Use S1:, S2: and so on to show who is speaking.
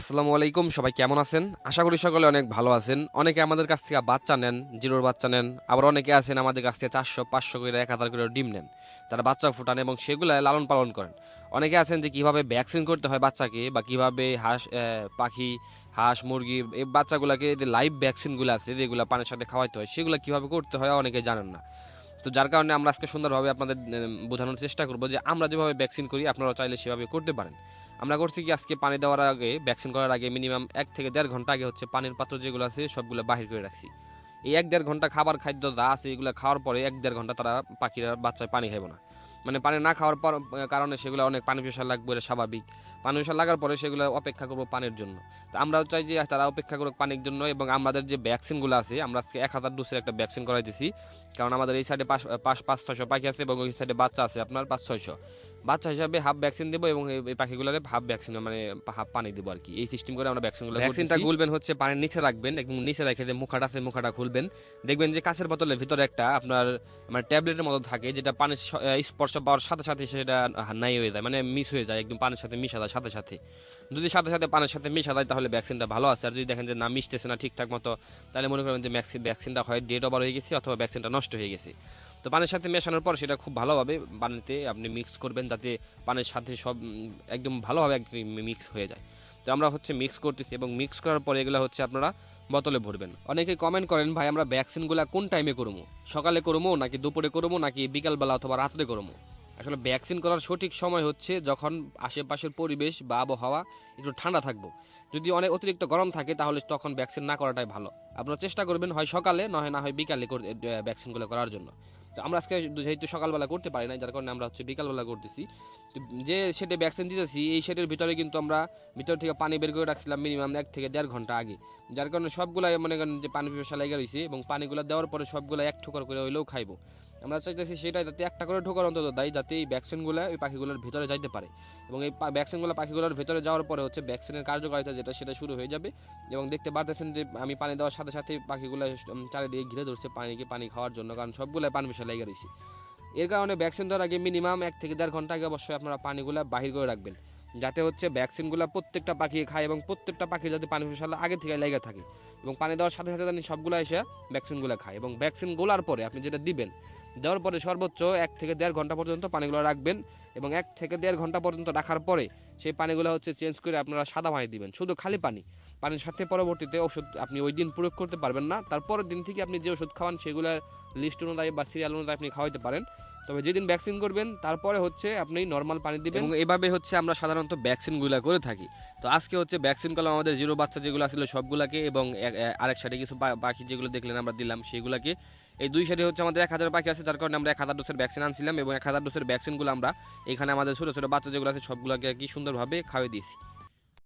S1: আসসালামু আলাইকুম, সবাই কেমন আছেন? আশা করি সকলে অনেক ভালো আছেন। অনেকে আমাদের কাছ থেকে বাচ্চা নেন, জিরোর বাচ্চা নেন, আবার অনেকে আছেন আমাদের কাছ থেকে চারশো, পাঁচশো করে, এক হাজার করে ডিম নেন। তারা বাচ্চা ফুটান এবং সেগুলো লালন পালন করেন। অনেকে আছেন যে কীভাবে ভ্যাকসিন করতে হয় বাচ্চাকে বা কীভাবে হাঁস পাখি, হাঁস, মুরগি এই বাচ্চাগুলোকে যে লাইভ ভ্যাকসিনগুলো আছে যেগুলো পানির সাথে খাওয়াইতে হয়, সেগুলো কীভাবে করতে হয় অনেকে জানেন না। তো যার কারণে আমরা আজকে সুন্দরভাবে আপনাদের বোঝানোর চেষ্টা করব যে আমরা যেভাবে ভ্যাকসিন করি আপনারা চাইলে সেভাবে করতে পারেন। আমরা করছি কি আজকে পানি দেওয়ার আগে ভ্যাকসিন করার আগে মিনিমাম এক থেকে দেড় ঘণ্টা আগে হচ্ছে পানির পাত্র যেগুলো আছে সবগুলো বাহির করে রাখছি। এই এক দেড় ঘণ্টা খাবার খাদ্য যা আছে এগুলো খাওয়ার পরে এক দেড় ঘণ্টা তারা পাখিরা বাচ্চায় পানি খাইব না। মানে পানি না খাওয়ার পর কারণে সেগুলো অনেক পানি প্রেশার লাগবে এটা স্বাভাবিক। পানি প্রেশার লাগার পরে সেগুলো অপেক্ষা করব পানির জন্য। তো আমরাও চাই যে তারা অপেক্ষা করুক পানির জন্য এবং আমাদের যে ভ্যাকসিনগুলো আছে, আমরা আজকে এক হাজার ডোজের একটা ভ্যাকসিন করাইতেছি। কারণ আমাদের এই সাইডে পাঁচ পাঁচ পাঁচ, ছয়শো পাখি আছে এবং ওই সাইডে বাচ্চা আছে আপনার পাঁচ, ছয়শো। বাচ্চা হিসাবে হাফ ভ্যাকসিন দেবো এবং এই- পাখিগুলোরে হাফ ভ্যাকসিন মানে হাফ পানি দেবো আর কি। এই সিস্টেম করে আমরা ভ্যাকসিনগুলো ভ্যাকসিনটা খুলবেন হচ্ছে পানির নিচে রাখবেন এবং নিচে রেখে যে মুখাটা আছে মুখাটা খুলবেন। দেখবেন যে কাঁচের বোতলের ভিতরে একটা আপনার মানে ট্যাবলেটের মতো থাকে যেটা পানির স্পর্শ পাওয়ার সাথে সাথে সেটা নাই হয়ে যায় মানে মিস হয়ে যায় একদম পানির সাথে মিশা যায় সাথে সাথে। যদি সাথে সাথে পানির সাথে মিশা যায় তাহলে ভ্যাকসিনটা ভালো আছে। আর যদি দেখেন যে না মিশতেছে না ঠিকঠাক মতো তাহলে মনে করবেন যে ভ্যাকসিন ভ্যাকসিনটা হয় ডেট ওভার হয়ে গেছে অথবা ভ্যাকসিনটা নষ্ট হয়ে গেছে। তো পানির সাথে মেশানোর পর সেটা খুব ভালোভাবে পানিতে আপনি মিক্স করবেন যাতে পানির সাথে সব একদম ভালোভাবে একদম মিক্স হয়ে যায়। তো আমরা হচ্ছে মিক্স করতেছি এবং মিক্স করার পরে এগুলো হচ্ছে আপনারা বোতলে ভরবেন। অনেকে কমেন্ট করেন, ভাই, আমরা ভ্যাকসিনগুলো কোন টাইমে করব? সকালে করব, নাকি দুপুরে করব, নাকি বিকালবেলা অথবা রাত্রে করব? আসলে ভ্যাকসিন করার সঠিক সময় হচ্ছে যখন আশেপাশের পরিবেশ বা আবহাওয়া একটু ঠান্ডা থাকব। যদি অনেক অতিরিক্ত গরম থাকে তাহলে তখন ভ্যাকসিন না করাটাই ভালো। আপনারা চেষ্টা করবেন, হয় সকালে, নয়, না হয় বিকালে ভ্যাকসিনগুলো করার জন্য। তো আমরা আজকে যেহেতু সকালবেলা করতে পারি না যার কারণে আমরা হচ্ছে বিকালবেলা করতেছি। যে সেটে ভ্যাকসিন দিতেছি, এই সেটের ভিতরে কিন্তু আমরা ভিতর থেকে পানি বের করে রাখছিলাম মিনিমাম এক থেকে দেড় ঘণ্টা আগে। যার কারণে সবগুলাই মনে করেন যে পানি পিপাসা লেগে রয়েছে এবং পানিগুলো দেওয়ার পরে সবগুলো এক ঠোকর করে হইলেও খাইবো। আমরা চাইতেছি সেটাই যাতে একটা করে ঠোকর অন্তত দেয় যাতে এই ভ্যাকসিনগুলো ওই পাখিগুলোর ভিতরে যাইতে পারে। এবং এই ভ্যাকসিনগুলো পাখিগুলোর ভিতরে যাওয়ার পরে হচ্ছে ভ্যাকসিনের কার্যকারিতা যেটা সেটা শুরু হয়ে যাবে এবং দেখতে পারতেছেন যে আমি পানি দেওয়ার সাথে সাথে পাখিগুলো চারিদিকে ঘিরে ধরছে পানিকে পানি খাওয়ার জন্য, কারণ সবগুলো পানি পিসা লেগে রয়েছে। এর কারণে ভ্যাকসিন দেওয়ার আগে মিনিমাম এক থেকে দেড় ঘণ্টা আগে অবশ্যই আপনারা পানিগুলো বাহির করে রাখবেন, যাতে হচ্ছে ভ্যাকসিনগুলো প্রত্যেকটা পাখি খায় এবং প্রত্যেকটা পাখি যাতে পানি পিসালা আগে থেকে লেগে থাকে। এবং পানি দেওয়ার সাথে সাথে জানি সবগুলো এসে ভ্যাকসিনগুলো খায়। এবং ভ্যাকসিন গোলার পরে আপনি যেটা দিবেন, দেওয়ার পরে সর্বোচ্চ এক থেকে দেড় ঘণ্টা পর্যন্ত পানিগুলো রাখবেন এবং এক থেকে দেড় ঘণ্টা পর্যন্ত রাখার পরে সেই পানিগুলো হচ্ছে চেঞ্জ করে আপনারা সাদা পানি দিবেন, শুধু খালি পানি। পানির সাথে পরবর্তীতে ওষুধ আপনি ওই দিন প্রয়োগ করতে পারবেন না। তারপরের দিন থেকে আপনি যে ওষুধ খাওয়ান, সেগুলোর লিস্ট অনুযায়ী বা সিরিয়াল অনুযায়ী আপনি খাওয়াইতে পারেন। তবে যেদিন ভ্যাকসিন করবেন, তারপরে হচ্ছে আপনি নর্মাল পানি দিবেন। এবং এভাবে হচ্ছে আমরা সাধারণত ভ্যাকসিনগুলো করে থাকি। তো আজকে হচ্ছে ভ্যাকসিন করলাম আমাদের জিরো বাচ্চা যেগুলো ছিল সবগুলাকে এবং আরেক সাইডে কিছু পাখি যেগুলো দেখলেন আমরা দিলাম, সেগুলোকে। এই দুই সাইডে হচ্ছে আমাদের এক হাজার পাখি আছে, যার কারণে আমরা এক হাজার ডোসের ভ্যাকসিন আনছিলাম এবং এক হাজার ডোসের ভ্যাকসিনগুলো আমরা এখানে আমাদের ছোটো ছোটো বাচ্চা যেগুলো আছে, সবগুলোকে আর কি সুন্দরভাবে খাওয়াই দিয়েছি।